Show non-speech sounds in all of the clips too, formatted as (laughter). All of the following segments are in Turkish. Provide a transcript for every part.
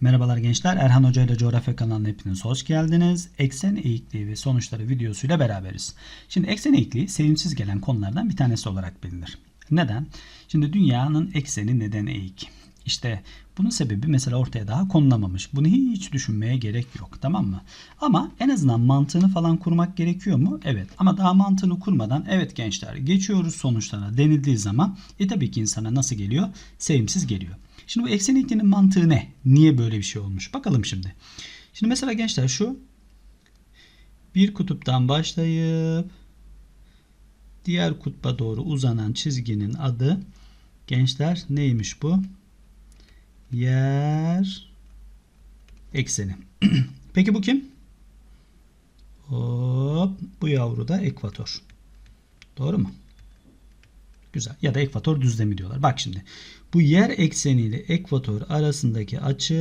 Merhabalar gençler. Erhan Hoca ile Coğrafya kanalına hepiniz hoş geldiniz. Eksen eğikliği ve sonuçları videosuyla beraberiz. Şimdi eksen eğikliği sevimsiz gelen konulardan bir tanesi olarak bilinir. Neden? Şimdi dünyanın ekseni neden eğik? İşte bunun sebebi mesela ortaya daha konulamamış. Bunu hiç düşünmeye gerek yok. Tamam mı? Ama en azından mantığını falan kurmak gerekiyor mu? Evet. Ama daha mantığını kurmadan evet gençler geçiyoruz sonuçlara denildiği zaman e tabii ki insana nasıl geliyor? Sevimsiz geliyor. Şimdi bu eksen eğikliğinin mantığı ne? Niye böyle bir şey olmuş? Bakalım şimdi. Şimdi mesela gençler şu bir kutuptan başlayıp diğer kutba doğru uzanan çizginin adı gençler neymiş bu? Yer ekseni. (clears throat) Peki bu kim? Hop, bu yavru da ekvator. Doğru mu? Güzel. Ya da ekvator düzlemi diyorlar. Bak şimdi. Bu yer ekseni ile ekvator arasındaki açı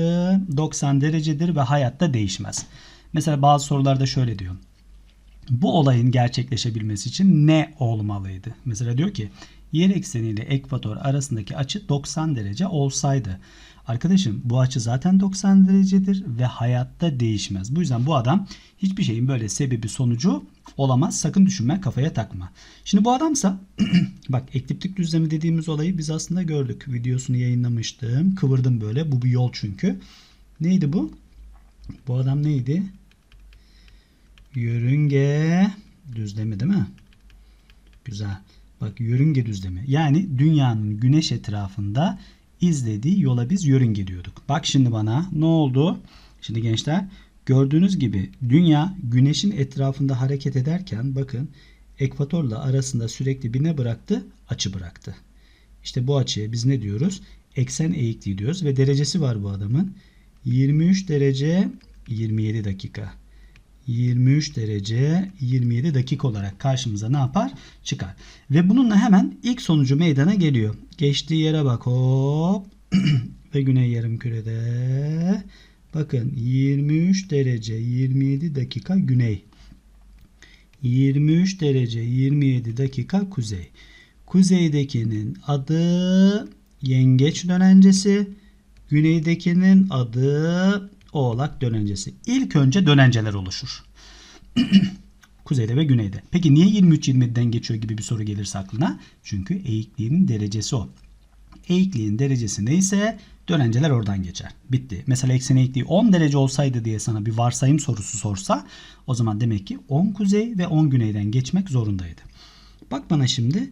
90 derecedir ve hayatta değişmez. Mesela bazı sorularda şöyle diyor. Bu olayın gerçekleşebilmesi için ne olmalıydı? Mesela diyor ki yer ekseni ile ekvator arasındaki açı 90 derece olsaydı. Arkadaşım bu açı zaten 90 derecedir ve hayatta değişmez. Bu yüzden bu adam hiçbir şeyin böyle sebebi sonucu olamaz. Sakın düşünme kafaya takma. Şimdi bu adamsa (clears throat) bak ekliptik düzlemi dediğimiz olayı biz aslında gördük. Videosunu yayınlamıştım. Kıvırdım böyle. Bu bir yol çünkü. Neydi bu? Bu adam neydi? Yörünge düzlemi değil mi? Güzel. Bak yörünge düzlemi. Yani dünyanın güneş etrafında izlediği yola biz yörünge diyorduk. Bak şimdi bana ne oldu? Şimdi gençler gördüğünüz gibi dünya güneşin etrafında hareket ederken bakın ekvatorla arasında sürekli bir ne bıraktı? Açı bıraktı. İşte bu açıya biz ne diyoruz? Eksen eğikliği diyoruz ve derecesi var bu adamın. 23 derece 27 dakika. 23 derece 27 dakika olarak karşımıza ne yapar? Çıkar. Ve bununla hemen ilk sonucu meydana geliyor. Geçtiği yere bak hop (clears throat) ve güney yarım kürede bakın 23 derece 27 dakika güney. 23 derece 27 dakika kuzey. Kuzeydekinin adı yengeç dönencesi. Güneydekinin adı oğlak dönencesi. İlk önce dönenceler oluşur. (clears throat) Kuzeyde ve güneyde. Peki niye 23-27'den geçiyor gibi bir soru gelirse aklına? Çünkü eğikliğinin derecesi o. Eğikliğin derecesi neyse dönenceler oradan geçer. Bitti. Mesela eksen eğikliği 10 derece olsaydı diye sana bir varsayım sorusu sorsa o zaman demek ki 10 kuzey ve 10 güneyden geçmek zorundaydı. Bak bana şimdi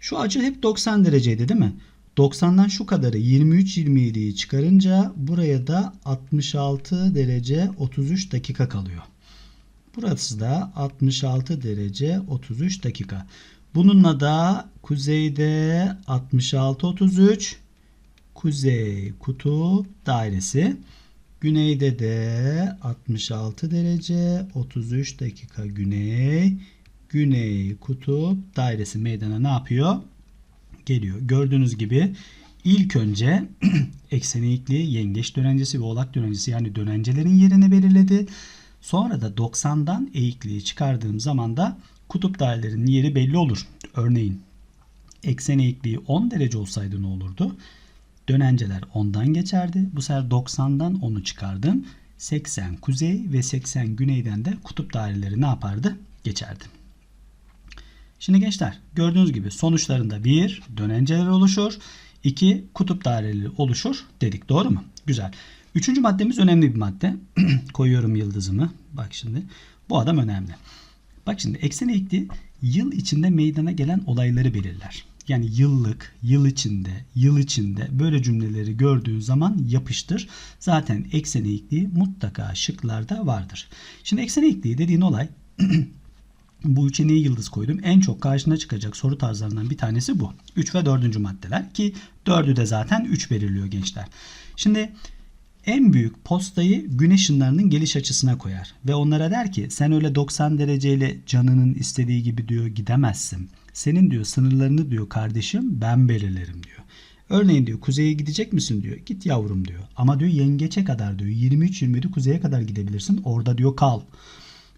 şu açı hep 90 dereceydi değil mi? 90'dan şu kadarı 23-27'yi çıkarınca buraya da 66 derece 33 dakika kalıyor. Burası da 66 derece 33 dakika. Bununla da kuzeyde 66-33 kuzey kutup dairesi. Güneyde de 66 derece 33 dakika güney. Güney kutup dairesi meydana ne yapıyor? Geliyor. Gördüğünüz gibi ilk önce (clears throat) eksen eğikliği, yengeç dönencesi ve oğlak dönencesi yani dönencelerin yerini belirledi. Sonra da 90'dan eğikliği çıkardığım zaman da kutup dairelerinin yeri belli olur. Örneğin eksen eğikliği 10 derece olsaydı ne olurdu? Dönenceler 10'dan geçerdi. Bu sefer 90'dan 10'u çıkardım. 80 kuzey ve 80 güneyden de kutup daireleri ne yapardı? Geçerdi. Şimdi gençler gördüğünüz gibi sonuçlarında bir dönenceler oluşur. 2 kutup daireleri oluşur dedik. Doğru mu? Güzel. Üçüncü maddemiz önemli bir madde. (clears throat) Koyuyorum yıldızımı. Bak şimdi. Bu adam önemli. Bak şimdi eksen eğikliği yıl içinde meydana gelen olayları belirler. Yani yıllık, yıl içinde, yıl içinde böyle cümleleri gördüğün zaman yapıştır. Zaten eksen eğikliği mutlaka şıklarda vardır. Şimdi eksen eğikliği dediğin olay (clears throat) bu üçe niye yıldız koydum? En çok karşına çıkacak soru tarzlarından bir tanesi bu. 3 ve 4. maddeler ki 4'ü de zaten 3 belirliyor gençler. Şimdi en büyük postayı güneş ışınlarının geliş açısına koyar ve onlara der ki sen öyle 90 dereceyle canının istediği gibi diyor gidemezsin. Senin diyor sınırlarını diyor kardeşim ben belirlerim diyor. Örneğin diyor kuzeye gidecek misin diyor. Git yavrum diyor. Ama diyor yengeçe kadar diyor 23-27 kuzeye kadar gidebilirsin. Orada diyor kal.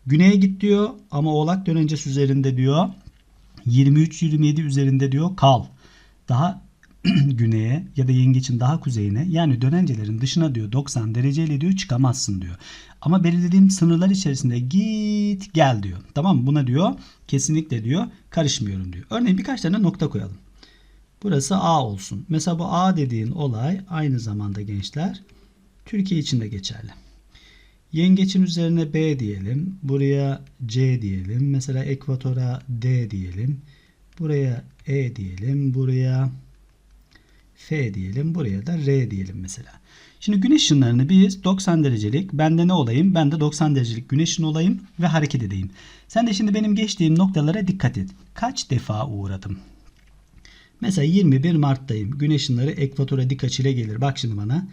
Güneye git diyor ama oğlak dönencesi üzerinde diyor 23-27 üzerinde diyor kal. Daha (clears throat) güneye ya da yengeçin daha kuzeyine yani dönencelerin dışına diyor 90 dereceyle diyor çıkamazsın diyor. Ama belirlediğim sınırlar içerisinde git gel diyor. Tamam? Buna diyor kesinlikle diyor karışmıyorum diyor. Örneğin birkaç tane nokta koyalım. Burası A olsun. Mesela bu A dediğin olay aynı zamanda gençler Türkiye için de geçerli. Yengeçin üzerine B diyelim. Buraya C diyelim. Mesela ekvatora D diyelim. Buraya E diyelim. Buraya F diyelim. Buraya da R diyelim mesela. Şimdi güneş ışınlarını biz 90 derecelik ben de ne olayım? Ben de 90 derecelik güneşin olayım ve hareket edeyim. Sen de şimdi benim geçtiğim noktalara dikkat et. Kaç defa uğradım? Mesela 21 Mart'tayım. Güneş ışınları ekvatora dik açıyla gelir. Bak şimdi bana.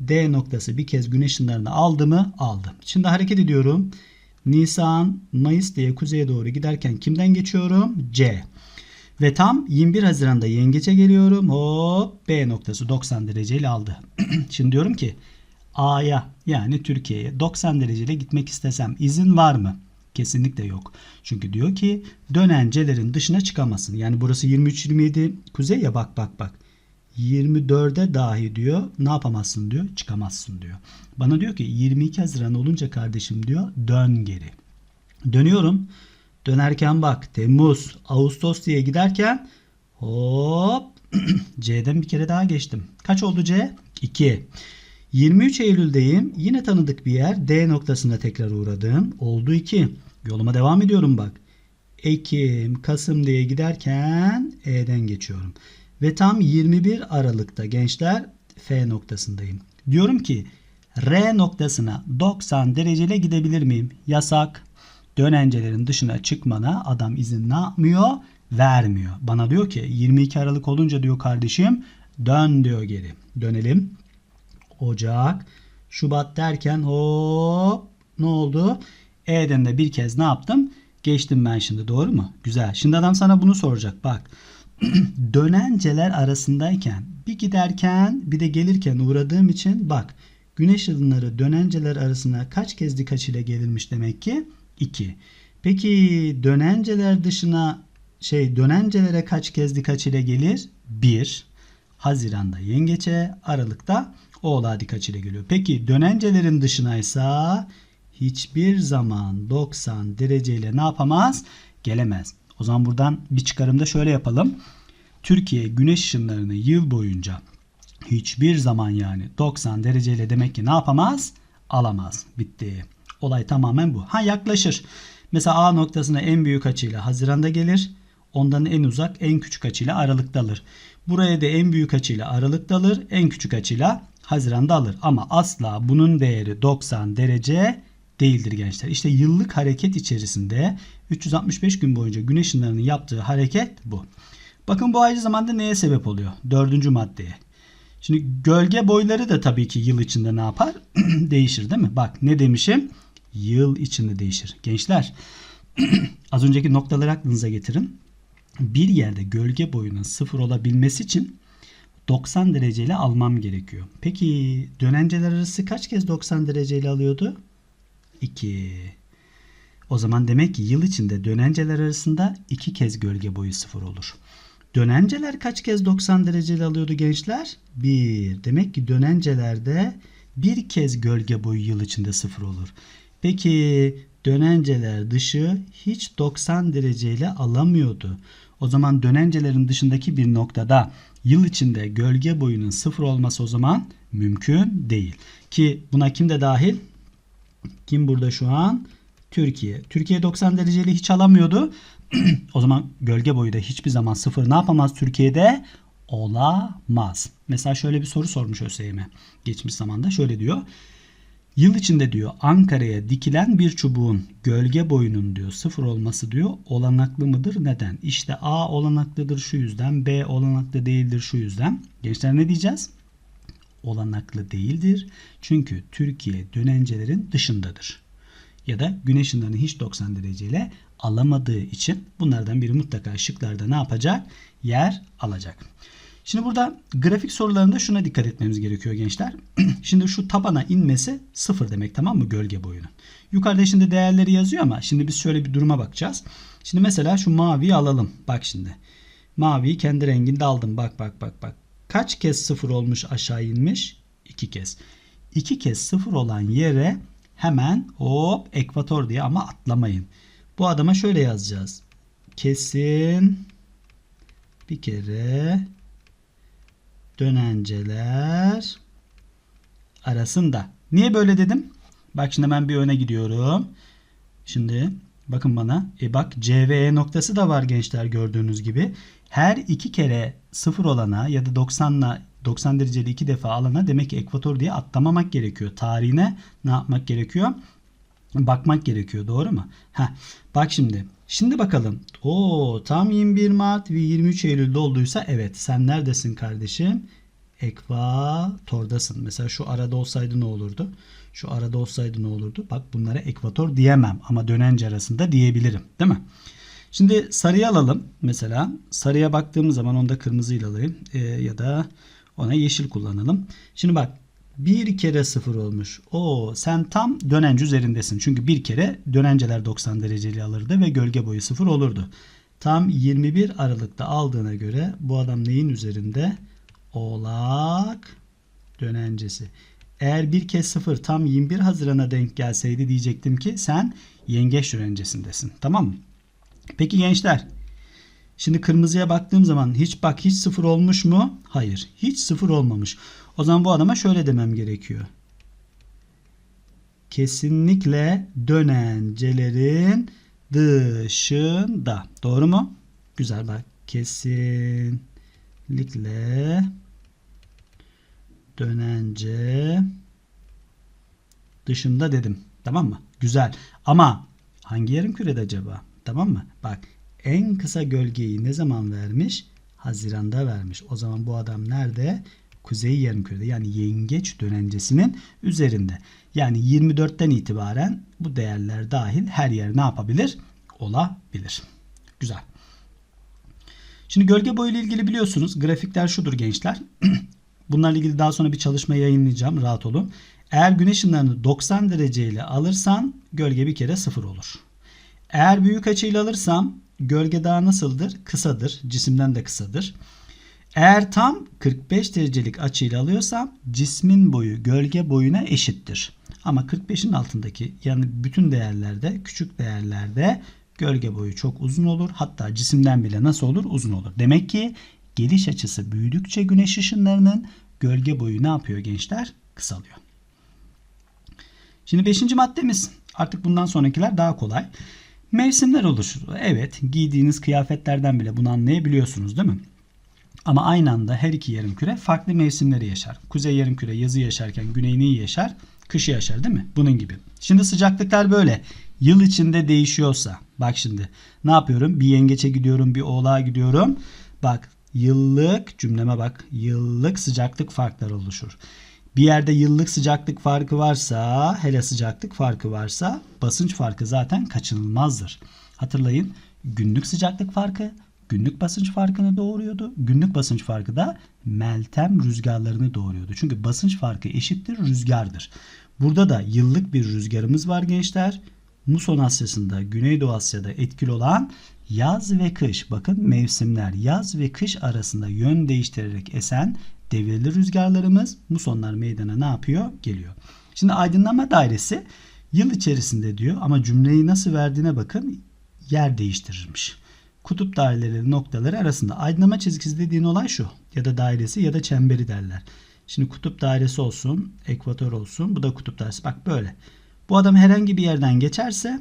D noktası bir kez güneş ışınlarını aldı mı? Aldı. Şimdi hareket ediyorum. Nisan, Mayıs diye kuzeye doğru giderken kimden geçiyorum? C. Ve tam 21 Haziran'da yengeçe geliyorum. Hop B noktası 90 dereceyle aldı. (clears throat) Şimdi diyorum ki A'ya yani Türkiye'ye 90 dereceyle gitmek istesem izin var mı? Kesinlikle yok. Çünkü diyor ki dönencelerin dışına çıkamazsın. Yani burası 23-27 kuzey ya bak bak bak. 24'e dahi diyor ne yapamazsın diyor çıkamazsın diyor. Bana diyor ki 22 Haziran olunca kardeşim diyor dön geri. Dönüyorum. Dönerken bak Temmuz, Ağustos diye giderken hop (clears throat) C'den bir kere daha geçtim. Kaç oldu C? 2. 23 Eylül'deyim. Yine tanıdık bir yer. D noktasına tekrar uğradım. Oldu 2. Yoluma devam ediyorum bak. Ekim, Kasım diye giderken E'den geçiyorum. Ve tam 21 Aralık'ta gençler F noktasındayım. Diyorum ki R noktasına 90 dereceyle gidebilir miyim? Yasak. Dönencelerin dışına çıkmana adam izin ne yapmıyor? Vermiyor. Bana diyor ki 22 Aralık olunca diyor kardeşim dön diyor geri. Dönelim. Ocak, Şubat derken hop ne oldu? E'den de bir kez ne yaptım? Geçtim ben şimdi doğru mu? Güzel. Şimdi adam sana bunu soracak. Bak (clears throat) dönenceler arasındayken bir giderken bir de gelirken uğradığım için bak güneş ışınları dönenceler arasına kaç kez dik açıyla gelirmiş demek ki? 2. Peki dönenceler dışına şey dönencelere kaç kez dik açıyla gelir? 1. Haziran'da yengeçe, Aralık'ta oğlağa dik açıyla geliyor. Peki dönencelerin dışınaysa hiçbir zaman 90 dereceyle ne yapamaz? Gelemez. O zaman buradan bir çıkarımda şöyle yapalım. Türkiye güneş ışınlarını yıl boyunca hiçbir zaman yani 90 dereceyle demek ki ne yapamaz? Alamaz. Bitti. Olay tamamen bu. Ha yaklaşır. Mesela A noktasına en büyük açıyla Haziran'da gelir. Ondan en uzak en küçük açıyla Aralık'ta alır. Buraya da en büyük açıyla Aralık'ta alır. En küçük açıyla Haziran'da alır. Ama asla bunun değeri 90 derece değildir gençler. İşte yıllık hareket içerisinde 365 gün boyunca güneş ışınlarının yaptığı hareket bu. Bakın bu aynı zamanda neye sebep oluyor? Dördüncü maddeye. Şimdi gölge boyları da tabii ki yıl içinde ne yapar? (clears throat) değişir değil mi? Bak ne demişim? Yıl içinde değişir. Gençler (clears throat) az önceki noktaları aklınıza getirin. Bir yerde gölge boyunun sıfır olabilmesi için 90 dereceyle almam gerekiyor. Peki dönenceler arası kaç kez 90 dereceyle alıyordu? 2. O zaman demek ki yıl içinde dönenceler arasında 2 kez gölge boyu sıfır olur. Dönenceler kaç kez 90 dereceyle alıyordu gençler? 1. Demek ki dönencelerde bir kez gölge boyu yıl içinde sıfır olur. Peki dönenceler dışı hiç 90 dereceyle alamıyordu. O zaman dönencelerin dışındaki bir noktada yıl içinde gölge boyunun sıfır olması o zaman mümkün değil. Ki buna kim de dahil? Kim burada şu an? Türkiye. Türkiye 90 dereceyle hiç alamıyordu. (clears throat) o zaman gölge boyu da hiçbir zaman sıfır ne yapamaz Türkiye'de? Olamaz. Mesela şöyle bir soru sormuş ÖSYM. Geçmiş zamanda şöyle diyor. Yıl içinde diyor Ankara'ya dikilen bir çubuğun gölge boyunun diyor sıfır olması diyor olanaklı mıdır? Neden? İşte A olanaklıdır şu yüzden, B olanaklı değildir şu yüzden. Gençler ne diyeceğiz? Olanaklı değildir. Çünkü Türkiye dönencelerin dışındadır. Ya da güneş ışınlarını hiç 90 dereceyle alamadığı için bunlardan biri mutlaka şıklarda ne yapacak? Yer alacak. Şimdi burada grafik sorularında şuna dikkat etmemiz gerekiyor gençler. (clears throat) şimdi şu tabana inmesi sıfır demek tamam mı gölge boyunun. Yukarıda şimdi değerleri yazıyor ama şimdi biz şöyle bir duruma bakacağız. Şimdi mesela şu maviyi alalım. Bak şimdi. Maviyi kendi renginde aldım. Bak bak bak bak. kaç kez sıfır olmuş aşağı inmiş? İki kez. İki kez sıfır olan yere hemen hop ekvator diye ama atlamayın. Bu adama şöyle yazacağız. Kesin bir kere dönenceler arasında. Niye böyle dedim? Bak şimdi ben bir öne gidiyorum. Şimdi bakın bana. E bak C ve E noktası da var gençler gördüğünüz gibi. Her iki kere sıfır olana ya da 90'la 90 dereceli iki defa alana demek ki ekvator diye atlamamak gerekiyor. Tarihine ne yapmak gerekiyor? Bakmak gerekiyor. Doğru mu? Heh. Bak şimdi. Şimdi bakalım. O tam 21 Mart ve 23 Eylül'de olduysa evet. Sen neredesin kardeşim? Ekvatordasın. Mesela şu arada olsaydı ne olurdu? Şu arada olsaydı ne olurdu? Bak bunlara ekvator diyemem ama dönence arasında diyebilirim. Değil mi? Şimdi sarıyı alalım. Mesela sarıya baktığımız zaman onu da kırmızıyla alayım. Ee, ya da ona yeşil kullanalım. Şimdi bak bir kere sıfır olmuş. O sen tam dönence üzerindesin. Çünkü bir kere dönenceler 90 dereceli alırdı ve gölge boyu sıfır olurdu. Tam 21 Aralık'ta aldığına göre bu adam neyin üzerinde? Oğlak dönencesi. Eğer bir kez sıfır tam 21 Haziran'a denk gelseydi diyecektim ki sen yengeç dönencesindesin. Tamam mı? Peki gençler. Şimdi kırmızıya baktığım zaman hiç bak hiç sıfır olmuş mu? Hayır. Hiç sıfır olmamış. O zaman bu adama şöyle demem gerekiyor. Kesinlikle dönencelerin dışında. Doğru mu? Güzel bak. Kesinlikle dönence dışında dedim. Tamam mı? Güzel. Ama hangi yarım kürede acaba? Tamam mı? Bak en kısa gölgeyi ne zaman vermiş? Haziranda vermiş. O zaman bu adam nerede? Kuzey yarımkürede yani yengeç dönencesinin üzerinde. Yani 24'ten itibaren bu değerler dahil her yer ne yapabilir? Olabilir. Güzel. Şimdi gölge boyu ile ilgili biliyorsunuz grafikler şudur gençler. (clears throat) Bunlarla ilgili daha sonra bir çalışma yayınlayacağım. Rahat olun. Eğer güneş ışınlarını 90 dereceyle alırsan gölge bir kere sıfır olur. Eğer büyük açıyla alırsam gölge daha nasıldır? Kısadır. Cisimden de kısadır. Eğer tam 45 derecelik açıyla alıyorsam cismin boyu gölge boyuna eşittir. Ama 45'in altındaki yani bütün değerlerde küçük değerlerde gölge boyu çok uzun olur. Hatta cisimden bile nasıl olur? Uzun olur. Demek ki geliş açısı büyüdükçe güneş ışınlarının gölge boyu ne yapıyor gençler? Kısalıyor. Şimdi 5. maddemiz artık bundan sonrakiler daha kolay. Mevsimler oluşur. Evet giydiğiniz kıyafetlerden bile bunu anlayabiliyorsunuz değil mi? Ama aynı anda her iki yarımküre farklı mevsimleri yaşar. Kuzey yarımküre yazı yaşarken güney neyi yaşar? Kışı yaşar değil mi? Bunun gibi. Şimdi sıcaklıklar böyle. Yıl içinde değişiyorsa. Bak şimdi ne yapıyorum? Bir yengeçe gidiyorum, bir oğlağa gidiyorum. Bak yıllık cümleme bak. Yıllık sıcaklık farkları oluşur. Bir yerde yıllık sıcaklık farkı varsa, hele sıcaklık farkı varsa basınç farkı zaten kaçınılmazdır. Hatırlayın günlük sıcaklık farkı günlük basınç farkını doğuruyordu. Günlük basınç farkı da meltem rüzgarlarını doğuruyordu. Çünkü basınç farkı eşittir rüzgardır. Burada da yıllık bir rüzgarımız var gençler. Muson Asya'sında, Güneydoğu Asya'da etkili olan yaz ve kış. Bakın mevsimler yaz ve kış arasında yön değiştirerek esen devirli rüzgarlarımız musonlar meydana ne yapıyor? Geliyor. Şimdi aydınlanma dairesi yıl içerisinde diyor ama cümleyi nasıl verdiğine bakın yer değiştirirmiş. Kutup daireleri noktaları arasında aydınlanma çizgisi dediğin olay şu ya da dairesi ya da çemberi derler. Şimdi kutup dairesi olsun, ekvator olsun. Bu da kutup dairesi. Bak böyle. Bu adam herhangi bir yerden geçerse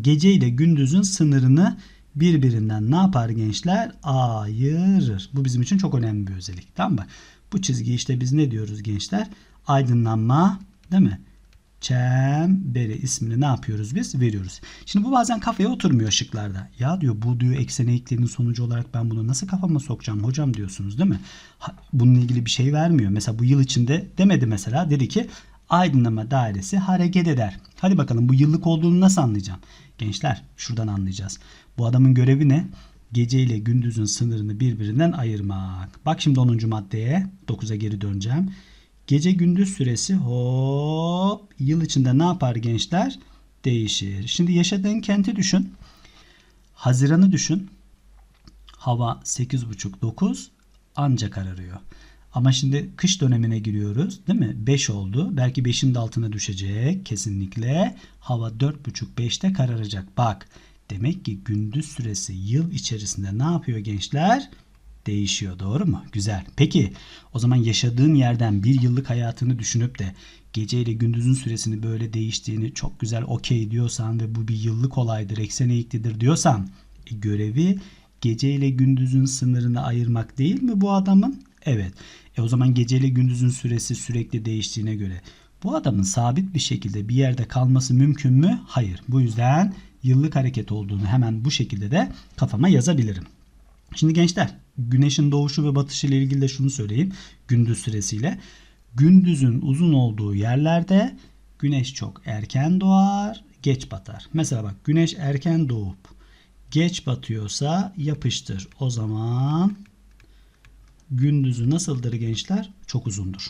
gece ile gündüzün sınırını birbirinden ne yapar gençler? Ayırır. Bu bizim için çok önemli bir özellik. Tamam mı? Bu çizgi işte biz ne diyoruz gençler? Aydınlanma değil mi? Çemberi ismini ne yapıyoruz biz? Veriyoruz. Şimdi bu bazen kafaya oturmuyor ışıklarda. Ya diyor bu diyor eksen eğikliğinin sonucu olarak ben bunu nasıl kafama sokacağım hocam diyorsunuz değil mi? Ha, bununla ilgili bir şey vermiyor. Mesela bu yıl içinde demedi mesela. Dedi ki aydınlama dairesi hareket eder. Hadi bakalım bu yıllık olduğunu nasıl anlayacağım? Gençler şuradan anlayacağız. Bu adamın görevi ne? Gece ile gündüzün sınırını birbirinden ayırmak. Bak şimdi 10. maddeye 9'a geri döneceğim. Gece gündüz süresi hop yıl içinde ne yapar gençler? Değişir. Şimdi yaşadığın kenti düşün. Haziran'ı düşün. Hava 8.30-9. anca kararıyor. Ama şimdi kış dönemine giriyoruz değil mi? 5 oldu. Belki 5'in de altına düşecek kesinlikle. Hava 4.30-5'te kararacak. Bak demek ki gündüz süresi yıl içerisinde ne yapıyor gençler? Değişiyor doğru mu? Güzel. Peki o zaman yaşadığın yerden bir yıllık hayatını düşünüp de gece ile gündüzün süresini böyle değiştiğini çok güzel okey diyorsan ve bu bir yıllık olaydır, eksen eğiklidir diyorsan e, görevi gece ile gündüzün sınırını ayırmak değil mi bu adamın? Evet. E o zaman gece ile gündüzün süresi sürekli değiştiğine göre bu adamın sabit bir şekilde bir yerde kalması mümkün mü? Hayır. Bu yüzden yıllık hareket olduğunu hemen bu şekilde de kafama yazabilirim. Şimdi gençler güneşin doğuşu ve batışı ile ilgili de şunu söyleyeyim. Gündüz süresiyle. Gündüzün uzun olduğu yerlerde güneş çok erken doğar, geç batar. Mesela bak güneş erken doğup geç batıyorsa yapıştır. O zaman gündüzü nasıldır gençler? Çok uzundur.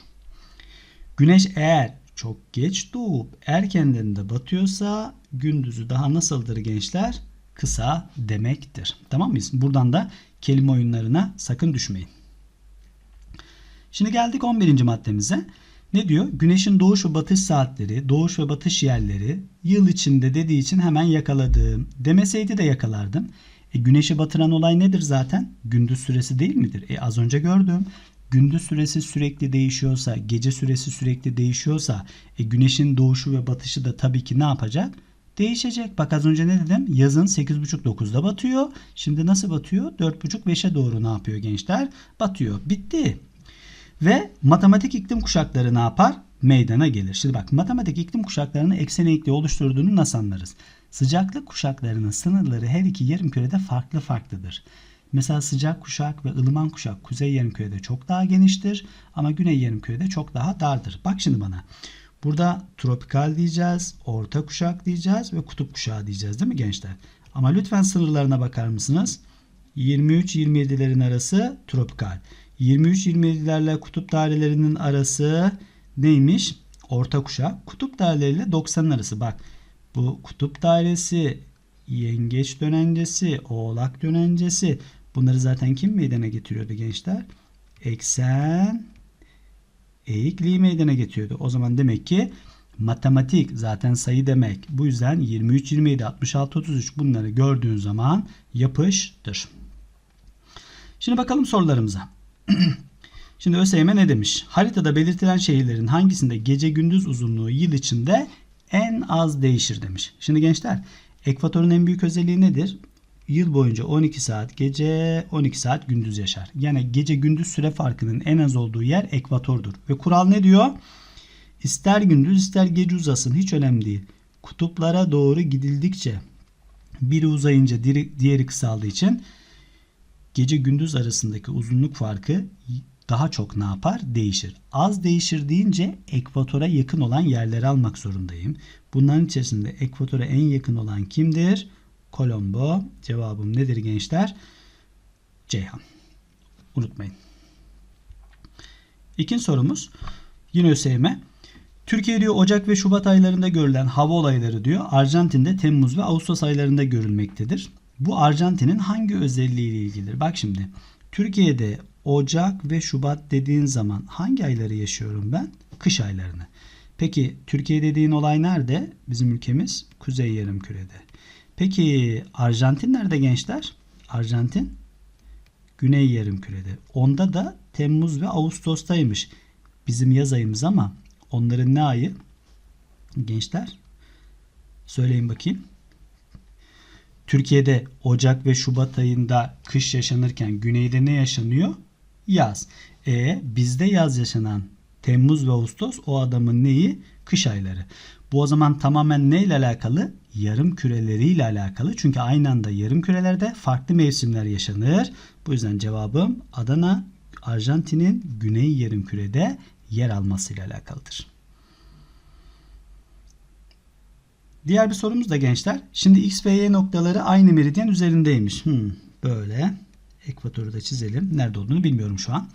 Güneş eğer çok geç doğup erkenden de batıyorsa gündüzü daha nasıldır gençler? Kısa demektir. Tamam mıyız? Buradan da kelime oyunlarına sakın düşmeyin. Şimdi geldik 11. maddemize. Ne diyor? Güneşin doğuş ve batış saatleri, doğuş ve batış yerleri yıl içinde dediği için hemen yakaladım. Demeseydi de yakalardım. E, güneşi batıran olay nedir zaten? Gündüz süresi değil midir? E, az önce gördüm. Gündüz süresi sürekli değişiyorsa, gece süresi sürekli değişiyorsa, e, güneşin doğuşu ve batışı da tabii ki ne yapacak? Değişecek. Bak az önce ne dedim? Yazın 8.30-9'da batıyor. Şimdi nasıl batıyor? 4.30-5'e doğru ne yapıyor gençler? Batıyor. Bitti. Ve matematik iklim kuşakları ne yapar? Meydana gelir. Şimdi bak matematik iklim kuşaklarını eksen eğikliği oluşturduğunu nasıl anlarız? Sıcaklık kuşaklarının sınırları her iki yarım kürede farklı farklıdır. Mesela sıcak kuşak ve ılıman kuşak kuzey yarımkürede çok daha geniştir ama güney yarımkürede çok daha dardır. Bak şimdi bana. Burada tropikal diyeceğiz, orta kuşak diyeceğiz ve kutup kuşağı diyeceğiz değil mi gençler? Ama lütfen sınırlarına bakar mısınız? 23-27'lerin arası tropikal. 23-27'lerle kutup dairelerinin arası neymiş? Orta kuşak. Kutup daireleriyle 90'ın arası. Bak bu kutup dairesi, yengeç dönencesi, oğlak dönencesi bunları zaten kim meydana getiriyordu gençler? Eksen eğikliği meydana getiriyordu. O zaman demek ki matematik zaten sayı demek. Bu yüzden 23, 27, 66, 33 bunları gördüğün zaman yapıştır. Şimdi bakalım sorularımıza. (clears throat) Şimdi ÖSYM ne demiş? Haritada belirtilen şehirlerin hangisinde gece gündüz uzunluğu yıl içinde en az değişir demiş. Şimdi gençler ekvatorun en büyük özelliği nedir? Yıl boyunca 12 saat gece 12 saat gündüz yaşar. Yani gece gündüz süre farkının en az olduğu yer ekvatordur. Ve kural ne diyor? İster gündüz ister gece uzasın hiç önemli değil. Kutuplara doğru gidildikçe biri uzayınca diğeri kısaldığı için gece gündüz arasındaki uzunluk farkı daha çok ne yapar? Değişir. Az değişir deyince ekvatora yakın olan yerleri almak zorundayım. Bunların içerisinde ekvatora en yakın olan kimdir? Kolombo. Cevabım nedir gençler? Ceyhan. Unutmayın. İkinci sorumuz yine ÖSYM. Türkiye diyor Ocak ve Şubat aylarında görülen hava olayları diyor Arjantin'de Temmuz ve Ağustos aylarında görülmektedir. Bu Arjantin'in hangi özelliği ile ilgilidir? Bak şimdi Türkiye'de Ocak ve Şubat dediğin zaman hangi ayları yaşıyorum ben? Kış aylarını. Peki Türkiye dediğin olay nerede? Bizim ülkemiz Kuzey Yarımküre'de. Peki Arjantin nerede gençler? Arjantin Güney Yarımküre'de. Onda da Temmuz ve Ağustos'taymış. Bizim yaz ayımız ama onların ne ayı? Gençler söyleyin bakayım. Türkiye'de Ocak ve Şubat ayında kış yaşanırken güneyde ne yaşanıyor? Yaz. E bizde yaz yaşanan Temmuz ve Ağustos o adamın neyi? Kış ayları. Bu o zaman tamamen ne ile alakalı? Yarım küreleriyle alakalı. Çünkü aynı anda yarım kürelerde farklı mevsimler yaşanır. Bu yüzden cevabım Adana, Arjantin'in güney yarım kürede yer almasıyla alakalıdır. Diğer bir sorumuz da gençler. Şimdi x ve y noktaları aynı meridyen üzerindeymiş. Hmm, böyle. Ekvatoru da çizelim. Nerede olduğunu bilmiyorum şu an.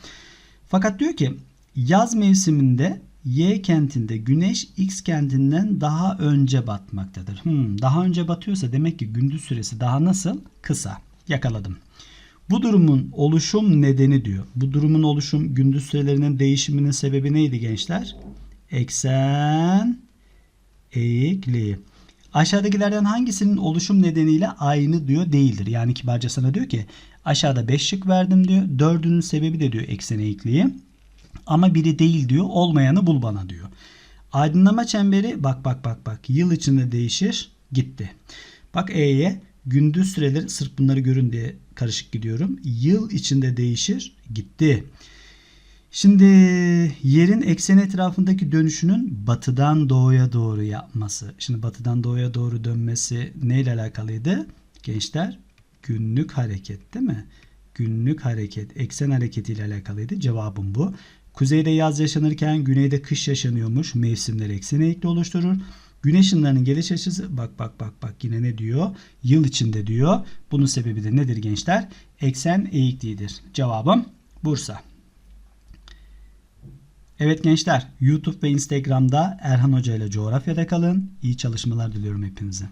Fakat diyor ki yaz mevsiminde Y kentinde güneş X kentinden daha önce batmaktadır. Hmm, daha önce batıyorsa demek ki gündüz süresi daha nasıl? Kısa. Yakaladım. Bu durumun oluşum nedeni diyor. Bu durumun oluşum gündüz sürelerinin değişiminin sebebi neydi gençler? Eksen eğikliği. Aşağıdakilerden hangisinin oluşum nedeniyle aynı diyor değildir. Yani kibarca sana diyor ki aşağıda 5 şık verdim diyor. Dördünün sebebi de diyor eksen eğikliği. Ama biri değil diyor. Olmayanı bul bana diyor. Aydınlama çemberi bak bak bak bak yıl içinde değişir gitti. Bak E'ye gündüz süreleri sırf bunları görün diye karışık gidiyorum. Yıl içinde değişir gitti. Şimdi yerin ekseni etrafındaki dönüşünün batıdan doğuya doğru yapması. Şimdi batıdan doğuya doğru dönmesi neyle alakalıydı? Gençler günlük hareket değil mi? Günlük hareket, eksen hareketiyle alakalıydı. Cevabım bu. Kuzeyde yaz yaşanırken güneyde kış yaşanıyormuş. Mevsimler eksen eğikli oluşturur. Güneş ışınlarının geliş açısı bak bak bak bak yine ne diyor? Yıl içinde diyor. Bunun sebebi de nedir gençler? Eksen eğikliğidir. Cevabım Bursa. Evet gençler YouTube ve Instagram'da Erhan Hoca ile coğrafyada kalın. İyi çalışmalar diliyorum hepinize.